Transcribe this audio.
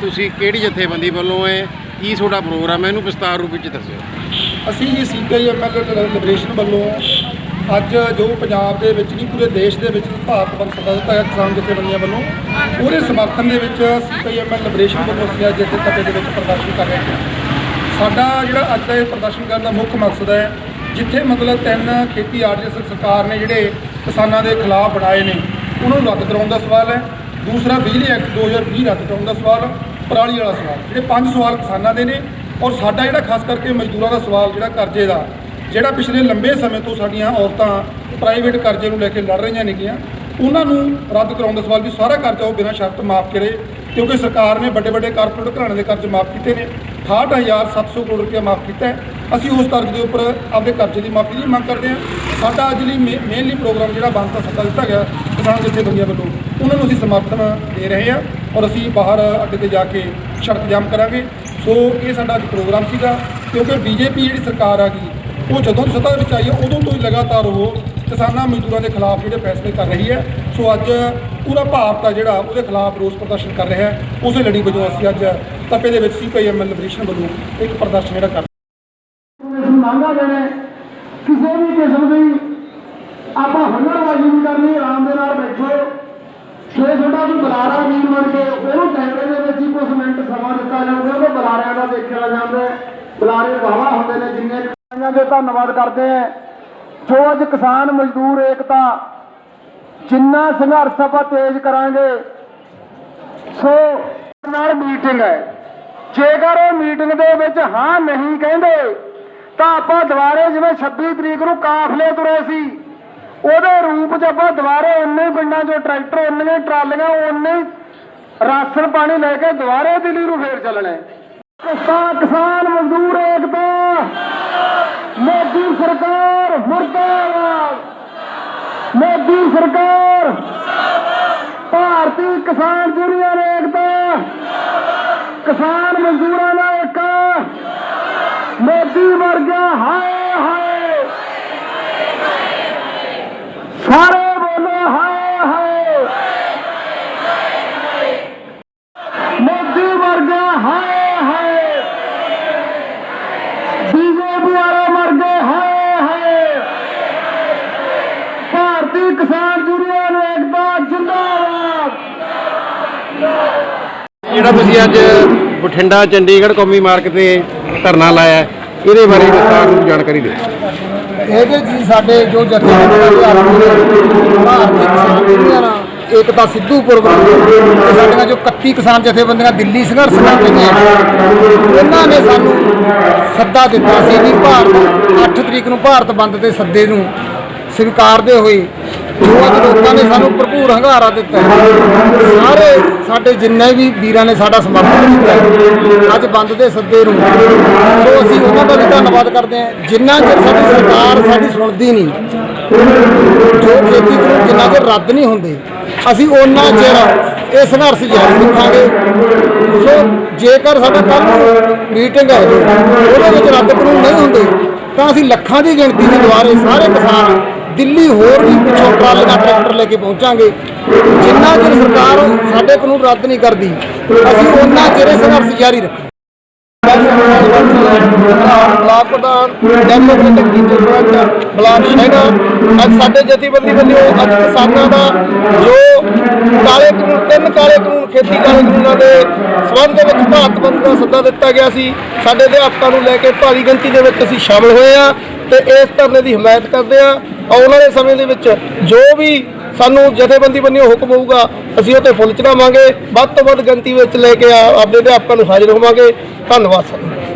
ਤੁਸੀਂ ਕਿਹੜੀ ਜਥੇਬੰਦੀ ਵੱਲੋਂ ਹੈ? ਕੀ ਤੁਹਾਡਾ ਪ੍ਰੋਗਰਾਮ ਹੈ? ਇਹਨੂੰ ਵਿਸਤਾਰ ਰੂਪ ਵਿੱਚ ਦੱਸਿਓ। ਅਸੀਂ ਜੀ ਸੀਪੀਆਈ ਐਮਐਲਏ ਲਿਬਰੇਸ਼ਨ ਵੱਲੋਂ ਅੱਜ ਜੋ ਪੰਜਾਬ ਦੇ ਵਿੱਚ ਨਹੀਂ, ਪੂਰੇ ਦੇਸ਼ ਦੇ ਵਿੱਚ ਭਾਰਤ ਬੰਦ ਸੱਦਾ ਦਿੱਤਾ ਹੈ ਕਿਸਾਨ ਜਥੇਬੰਦੀਆਂ ਵੱਲੋਂ ਉਹਦੇ ਸਮਰਥਨ ਦੇ ਵਿੱਚ ਸੀਪੀਆਈ ਐਮਐਲ ਲਿਬਰੇਸ਼ਨ ਵੱਲੋਂ ਅਸੀਂ ਅੱਜ ਇੱਥੇ ਤਪੇ ਦੇ ਵਿੱਚ ਪ੍ਰਦਰਸ਼ਨ ਕਰ ਰਹੇ ਹਾਂ। ਸਾਡਾ ਜਿਹੜਾ ਅੱਜ ਦਾ ਇਹ ਪ੍ਰਦਰਸ਼ਨ ਕਰਨ ਦਾ ਮੁੱਖ ਮਕਸਦ ਹੈ, ਜਿੱਥੇ ਮਤਲਬ ਤਿੰਨ ਖੇਤੀ ਆਰਡੀਨੈਂਸ ਸਰਕਾਰ ਨੇ ਜਿਹੜੇ ਕਿਸਾਨਾਂ ਦੇ ਖਿਲਾਫ ਬਣਾਏ ਨੇ, ਉਹਨਾਂ ਨੂੰ ਰੱਦ ਕਰਾਉਣ ਦਾ ਸਵਾਲ ਹੈ। ਦੂਸਰਾ, ਬਿਜਲੀ ਐਕਟ 2020 ਰੱਦ ਕਰਾਉਣ ਦਾ ਸਵਾਲ ਪਰਾਲੀ ਵਾਲਾ ਸਵਾਲ, ਜਿਹੜੇ ਪੰਜ ਸਵਾਲ ਕਿਸਾਨਾਂ ਦੇ ਨੇ ਔਰ ਸਾਡਾ ਜਿਹੜਾ ਖਾਸ ਕਰਕੇ ਮਜ਼ਦੂਰਾਂ ਦਾ ਸਵਾਲ, ਜਿਹੜਾ ਕਰਜ਼ੇ ਦਾ, ਜਿਹੜਾ ਪਿਛਲੇ ਲੰਬੇ ਸਮੇਂ ਤੋਂ ਸਾਡੀਆਂ ਔਰਤਾਂ ਪ੍ਰਾਈਵੇਟ ਕਰਜ਼ੇ ਨੂੰ ਲੈ ਕੇ ਲੜ ਰਹੀਆਂ ਨੇਗੀਆਂ, ਉਹਨਾਂ ਨੂੰ ਰੱਦ ਕਰਾਉਣ ਦਾ ਸਵਾਲ ਵੀ ਸਾਰਾ ਕਰਜ਼ਾ ਉਹ ਬਿਨਾਂ ਸ਼ਰਤ ਮਾਫ ਕਰੇ, ਕਿਉਂਕਿ ਸਰਕਾਰ ਨੇ ਵੱਡੇ ਵੱਡੇ ਕਾਰਪੋਰੇਟ ਘਰਾਣੇ ਦੇ ਕਰਜ਼ੇ ਮਾਫ ਕੀਤੇ ਨੇ 68700 ਕਰੋੜ ਰੁਪਏ ਮਾਫ ਕੀਤਾ ਅਸੀਂ ਉਸ ਕਰਜ਼ੇ ਦੇ ਉੱਪਰ ਆਪਦੇ ਕਰਜ਼ੇ ਦੀ ਮਾਫੀ ਦੀ ਮੰਗ ਕਰਦੇ ਹਾਂ। ਸਾਡਾ ਅੱਜ ਲਈ ਮੇਨਲੀ ਪ੍ਰੋਗਰਾਮ ਜਿਹੜਾ ਬੰਦ ਸੱਦਾ ਦਿੱਤਾ ਗਿਆ ਕਿਸਾਨ ਜਥੇਬੰਦੀਆਂ ਵੱਲੋਂ, ਉਹਨਾਂ ਨੂੰ ਅਸੀਂ ਸਮਰਥਨ ਦੇ ਰਹੇ ਹਾਂ ਔਰ ਅਸੀਂ ਬਾਹਰ ਅੱਡੇ ਤੇ ਜਾ ਕੇ ਸੜਕ ਜਾਮ ਕਰਾਂਗੇ। ਸੋ ਇਹ ਸਾਡਾ ਅੱਜ ਪ੍ਰੋਗਰਾਮ ਸੀਗਾ, ਕਿਉਂਕਿ ਬੀਜੇਪੀ ਜਿਹੜੀ ਸਰਕਾਰ ਆ ਗਈ, ਉਹ ਜਦੋਂ ਦੀ ਸੱਤਾ ਵਿੱਚ ਆਈ ਹੈ ਉਦੋਂ ਤੋਂ ਹੀ ਲਗਾਤਾਰ ਉਹ ਕਿਸਾਨਾਂ ਮਜ਼ਦੂਰਾਂ ਦੇ ਖਿਲਾਫ ਜਿਹੜੇ ਫੈਸਲੇ ਕਰ ਰਹੀ ਹੈ। ਸੋ ਅੱਜ ਪੂਰਾ ਭਾਰਤ ਆ ਜਿਹੜਾ, ਉਹਦੇ ਖਿਲਾਫ ਰੋਸ ਪ੍ਰਦਰਸ਼ਨ ਕਰ ਰਿਹਾ ਹੈ। ਉਸੇ ਲੜੀ ਵਜੋਂ ਅਸੀਂ ਅੱਜ ਤਪੇ ਦੇ ਵਿੱਚ ਸੀਪੀਆਈਐਮ ਲਿਬਰੇਸ਼ਨ ਵੱਲੋਂ ਇੱਕ ਪ੍ਰਦਰਸ਼ਨ ਜਿਹੜਾ ਕਰ ਮੰਗਾ ਦੇਣਾ ਹੈ। ਕਿਸੇ ਵੀ ਕਿਸਮ ਦੀ ਆਪਾਂ ਹੁਨਰਬਾਜ਼ੀ ਨਹੀਂ ਕਰਨੀ, ਆਰਾਮ ਦੇ ਨਾਲ ਬੈਠੋ। ਜੇ ਤੁਹਾਡਾ ਕੋਈ ਬੁਲਾਰਾ ਵੀਰ ਬਣ ਕੇ, ਉਹਨੂੰ ਕੈਮਰੇ ਦੇ ਵਿੱਚ ਹੀ ਕੁਝ ਮਿੰਟ ਸਮਾਂ ਦਿੱਤਾ ਜਾਊਗਾ ਉਹ ਬੁਲਾਰਿਆਂ ਦਾ ਦੇਖਿਆ ਜਾਂਦਾ ਬੁਲਾਰੇ ਵਾਵਾ ਹੁੰਦੇ ਨੇ, ਜਿੰਨੇ ਕਿਸਾਨਾਂ ਦੇ ਧੰਨਵਾਦ ਕਰਦੇ ਆ ਜੋ ਅੱਜ ਕਿਸਾਨ ਮਜ਼ਦੂਰ ਏਕਤਾ, ਜਿੰਨਾ ਸੰਘਰਸ਼ ਆਪਾਂ ਤੇਜ਼ ਕਰਾਂਗੇ, ਸੋ ਨਾਲ ਮੀਟਿੰਗ ਹੈ। ਜੇਕਰ ਉਹ ਮੀਟਿੰਗ ਦੇ ਵਿੱਚ ਹਾਂ ਨਹੀਂ ਕਹਿੰਦੇ, ਤਾਂ ਆਪਾਂ ਦੁਬਾਰੇ ਜਿਵੇਂ 26 ਤਰੀਕ ਨੂੰ ਕਾਫਲੇ ਤੁਰੇ ਸੀ ਉਹਦੇ ਰੂਪ 'ਚ ਆਪਾਂ ਦੁਬਾਰੇ ਉਨੇ ਪਿੰਡਾਂ 'ਚੋਂ ਟਰੈਕਟਰ ਉਨੇ ਟਰਾਲੀਆਂ, ਉਨੇ ਰਾਸ਼ਨ ਪਾਣੀ ਲੈ ਕੇ ਦੁਬਾਰੇ ਦਿੱਲੀ ਨੂੰ ਫੇਰ ਚੱਲਣਾ ਕਿਸਾਨ ਕਿਸਾਨ, ਮਜ਼ਦੂਰ ਏਕਤਾ। ਮੋਦੀ ਸਰਕਾਰ, ਮੁਰਦਾਬਾਦ। ਮੋਦੀ ਸਰਕਾਰ। ਭਾਰਤੀ ਕਿਸਾਨ ਯੂਨੀਅਨ ਏਕਤਾ। ਕਿਸਾਨ ਮਜ਼ਦੂਰਾਂ ਦਾ ਇੱਕ ਮੋਦੀ ਵਰਗਾ ਹਾਏ ਹਾਏ ਸਾਰੇ ਬੋਲੋ ਹਾਏ ਹਾਏ ਮੋਦੀ ਵਰਗਾ ਹਾਏ ਹਾਏ ਬੀਜੇਪੀ ਵਾਲੇ ਮਰ ਗਏ ਹਾਏ ਹਾਏ ਭਾਰਤੀ ਕਿਸਾਨ ਯੂਨੀਅਨ ਏਕਤਾ ਜਿੰਦਾਬਾਦ ਜਿਹੜਾ ਤੁਸੀਂ ਅੱਜ ਬਠਿੰਡਾ, ਚੰਡੀਗੜ੍ਹ ਕੌਮੀ ਮਾਰਗ ਤੇ ਧਰਨਾ ਲਾਇਆ ਇਹਦੇ ਬਾਰੇ ਵਿਸਤਾਰ ਰੂਪ ਜਾਣਕਾਰੀ ਦਿਓ। ਇਹਦੇ ਜੀ ਸਾਡੇ ਜੋ ਜਥੇਬੰਦੀਆਂ ਦੇ ਆਗੂ ਨੇ ਭਾਰਤੀ ਕਿਸਾਨ ਯੂਨੀਅਨ ਏਕਤਾ ਸਿੱਧੂਪੁਰ ਵੱਲੋਂ ਸਾਡੀਆਂ ਜੋ 31 ਕਿਸਾਨ ਜਥੇਬੰਦੀਆਂ ਦਿੱਲੀ ਸੰਘਰਸ਼ ਕਰ ਰਹੀਆਂ ਉਹਨਾਂ ਨੇ ਸਾਨੂੰ ਸੱਦਾ ਦਿੱਤਾ ਸੀ ਵੀ ਭਾਰਤ 8 ਤਰੀਕ ਨੂੰ ਭਾਰਤ ਬੰਦ ਦੇ ਸੱਦੇ ਨੂੰ ਸਵੀਕਾਰਦੇ ਹੋਏ। ਜੋ ਅੱਜ ਲੋਕਾਂ ਨੇ ਸਾਨੂੰ ਭਰਪੂਰ ਹੰਗਾਰਾ ਦਿੱਤਾ ਹੈ। ਸਾਰੇ ਸਾਡੇ ਜਿੰਨੇ ਵੀ ਵੀਰਾਂ ਨੇ ਸਾਡਾ ਸਮਰਥਨ ਕੀਤਾ ਹੈ, ਅੱਜ ਬੰਦ ਦੇ ਸੱਦੇ ਨੂੰ ਸੋ ਅਸੀਂ ਉਹਨਾਂ ਦਾ ਵੀ ਧੰਨਵਾਦ ਕਰਦੇ ਹਾਂ। ਜਿੰਨਾ ਚਿਰ ਸਾਡੀ ਸਰਕਾਰ ਸਾਡੀ ਸੁਣਦੀ ਨਹੀਂ ਜੋ ਖੇਤੀ ਕਾਨੂੰਨ ਜਿੰਨਾ ਚਿਰ ਰੱਦ ਨਹੀਂ ਹੁੰਦੇ ਅਸੀਂ ਉਹਨਾਂ ਚਿਰ ਇਹ ਸੰਘਰਸ਼ ਜਾਰੀ ਰੱਖਾਂਗੇ। ਸੋ ਜੇਕਰ ਸਾਡਾ ਕੱਲ ਨੂੰ ਮੀਟਿੰਗ ਹੈ ਜੋ ਉਹਦੇ ਵਿੱਚ ਰੱਦ ਕਾਨੂੰਨ ਨਹੀਂ ਹੁੰਦੇ ਤਾਂ ਅਸੀਂ ਲੱਖਾਂ ਦੀ ਗਿਣਤੀ ਦੇ ਦੁਆਰੇ ਸਾਰੇ ਕਿਸਾਨ ਦਿੱਲੀ ਹੋਰ ਵੀ ਪਿੱਛੋਂ ਟਰਾਲੀਆਂ ਟਰੈਕਟਰ ਲੈ ਕੇ ਪਹੁੰਚਾਂਗੇ। ਜਿੰਨਾ ਚਿਰ ਸਰਕਾਰ ਸਾਡੇ ਕਾਨੂੰਨ ਰੱਦ ਨਹੀਂ ਕਰਦੀ, ਅਸੀਂ ਉਹਨਾਂ ਚਿਰ ਸੰਘਰਸ਼ ਜਾਰੀ ਰੱਖਾਂਗੇ। ਬਲਾਕ ਪ੍ਰਧਾਨ ਡੈਮੋਕ੍ਰੈਟਿਕ ਇੰਟਰਨੈਟ ਬਲਾਕ ਸ਼ਹਿਰਾ ਅੱਜ ਸਾਡੇ ਜਥੇਬੰਦੀ ਵੱਲੋਂ ਅੱਜ ਕਿਸਾਨਾਂ ਦਾ ਜੋ ਕਾਲੇ ਕਾਨੂੰਨ, ਤਿੰਨ ਕਾਲੇ ਕਾਨੂੰਨ ਖੇਤੀ ਕਾਲੇ ਕਾਨੂੰਨਾਂ ਦੇ ਸਬੰਧ ਦੇ ਵਿੱਚ ਭਾਰਤ ਬੰਦ ਦਾ ਸੱਦਾ ਦਿੱਤਾ ਗਿਆ ਸੀ, ਸਾਡੇ ਅਧਿਆਪਕਾਂ ਨੂੰ ਲੈ ਕੇ ਭਾਰੀ ਗਿਣਤੀ ਦੇ ਵਿੱਚ ਅਸੀਂ ਸ਼ਾਮਲ ਹੋਏ ਆ ਤੇ ਇਸ ਧਰਨੇ ਦੀ ਹਮਾਇਤ ਕਰਦੇ ਆ ਆਉਣ ਵਾਲੇ ਸਮੇਂ ਦੇ ਵਿੱਚ ਜੋ ਵੀ ਸਾਨੂੰ ਜਥੇਬੰਦੀ ਬੰਨੀ ਹੁਕਮ ਹੋਊਗਾ, ਅਸੀਂ ਉਹ ਤੇ ਫੁੱਲ ਚੜਾਵਾਂਗੇ, ਵੱਧ ਤੋਂ ਵੱਧ ਗਿਣਤੀ ਵਿੱਚ ਲੈ ਕੇ ਆਪਣੇ ਅਧਿਆਪਕਾਂ ਨੂੰ ਹਾਜ਼ਰ ਹੋਵਾਂਗੇ। ਧੰਨਵਾਦ ਸਰ।